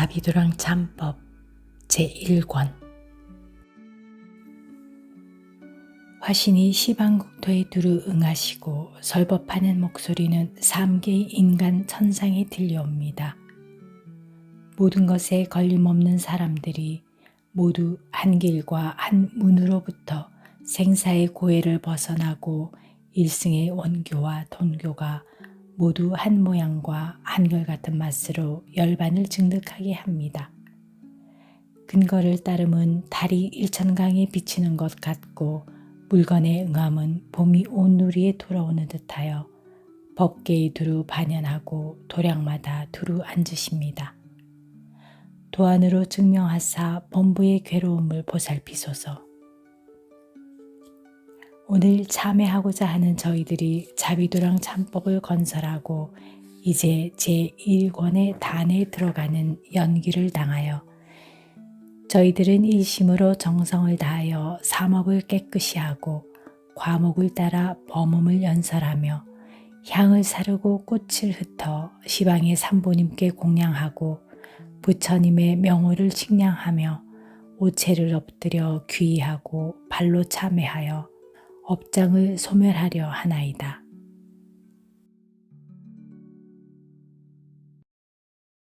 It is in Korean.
자비도랑 참법 제1권 화신이 시방국토에 두루 응하시고 설법하는 목소리는 삼계의 인간 천상에 들려옵니다. 모든 것에 걸림없는 사람들이 모두 한 길과 한 문으로부터 생사의 고해를 벗어나고 일승의 원교와 돈교가 모두 한 모양과 한결같은 맛으로 열반을 증득하게 합니다. 근거를 따름은 달이 일천강에 비치는 것 같고 물건의 응함은 봄이 온 누리에 돌아오는 듯하여 법계에 두루 반연하고 도량마다 두루 앉으십니다. 도안으로 증명하사 범부의 괴로움을 보살피소서. 오늘 참회하고자 하는 저희들이 자비도랑 참법을 건설하고 이제 제1권의 단에 들어가는 연기를 당하여 저희들은 일심으로 정성을 다하여 사목을 깨끗이 하고 과목을 따라 범음을 연설하며 향을 사르고 꽃을 흩어 시방의 삼보님께 공양하고 부처님의 명호를 칭량하며 오체를 엎드려 귀의하고 발로 참회하여 업장을 소멸하려 하나이다.